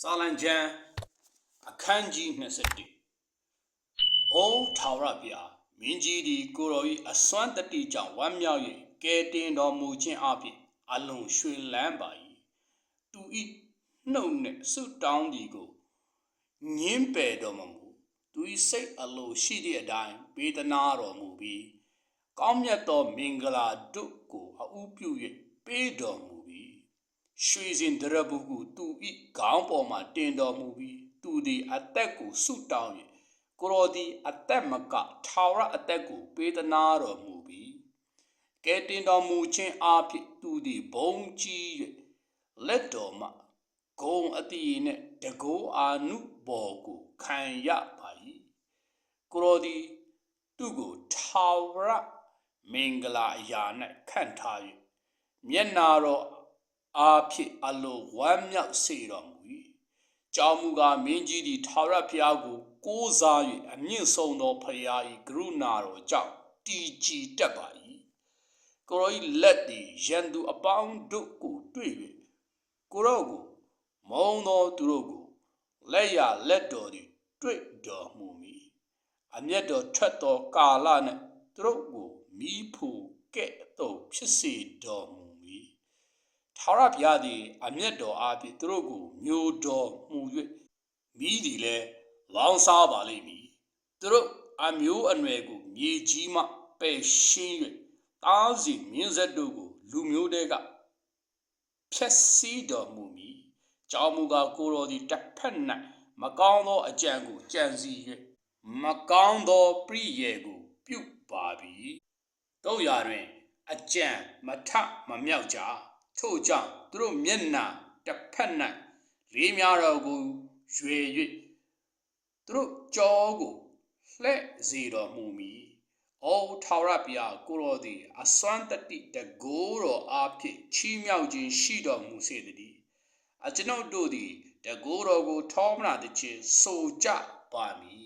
စာလံကျမ်းအခန်းကြီး21အိုးထာဝရဘုရားမင်းကြီးဒီကိုတော်၏အစွမ်းတတိကြောင့်ဝမ်းမြောက်၍ကဲတင်တော်မူခြင်းအပြင်အလုံးရွှင်လန်းပါ၏သူ၏နှုတ်နှင့်ဆုတောင်းသည်ကိုညင်းပယ်တော်မမူသူ၏စိတ်အလိုရှိသည့်အတိုင်းပေးသနာတော်မူပြီးကောင်းမြတ်သောမင်္ဂလာတို့ကိုအဥပြု၍ပေးတော်မူပြီး ရွှေစင်ဒရဘူးကိုသူဤခေါင်းပေါ်မှာတင်တော်မူပြီးသူသည်အသက်ကိုဆုတောင်း၍ကိုရောသည်အသက်မကထာဝရအသက်ကိုပေးသနာတော်မူပြီးကဲတင်တော်မူခြင်းအဖြစ်သူသည်ဘုံကြီး၍လက်တော်မှဂုံအတိနှင့်တကိုးအာနုဘော်ကိုခံရပါ၏ကိုရောသည်သူကိုထာဝရမင်္ဂလာအရာ၌ခန့်ထား၍မျက်နာတော် အာဖြစ်အလိုဝမ်းမြောက်စေတော်မူ၏ကြောင်းမူကားမင်းကြီးသည်ထာဝရဘုရားကို ကိုးစား၍အမြင့်ဆုံးသောဘုရား၏ကရုဏာတော်ကြောင့်တည်ကြည်တတ်ပါ၏ကိုရော၏လက်သည်ရန်သူအပေါင်းတို့ကိုတွေ့၍ကိုရောကိုမုံသောသူတို့ကိုလက်ရလက်တော်သည်တွေ့တော်မူမည်အမျက်တော်ထွက်သောကာလ၌သူတို့ကိုမိဖို့ကဲ့သို့ဖြစ်စေတော်မူမည် ထာဝရဘုရားသည်အမျက်တော်အားဖြင့်သူတို့ကိုမျိုးတော်မှု၍မိသည်လည်းလောင်စားပါလိမ့်မည်သူတို့အမျိုးအနွယ်ကိုမြေကြီးမှပယ်ရှင်း၍တားစီမြင်းဆက်တို့ကိုလူမျိုးတဲကဖျက်ဆီးတော်မူမည်ကြောင်းမူကားကိုယ်တော်သည်တစ်ဖက်၌မကောင်းသောအကြံကိုကြံစီ၍မကောင်းသောပြည့်ရဲ့ကိုပြုပါပြီတို့ရာတွင်အကြံမထမမြောက်ကြ ထို့ကြောင့်သူတို့မျက်နှာတစ်ဖက်၌လေးများတော်ကိုရွေ၍သူတို့ကြောကိုလှဲ့စေတော်မူမည်။အိုထာဝရဘုရားကိုတော်သည်အစွမ်းတတိတကိုးတော်အားဖြင့်ချီးမြှောက်ခြင်းရှိတော်မူစေတည်း။အကျွန်ုပ်တို့သည်တကိုးတော်ကိုထောမနာသည်ချင်းဆိုကြပါမည်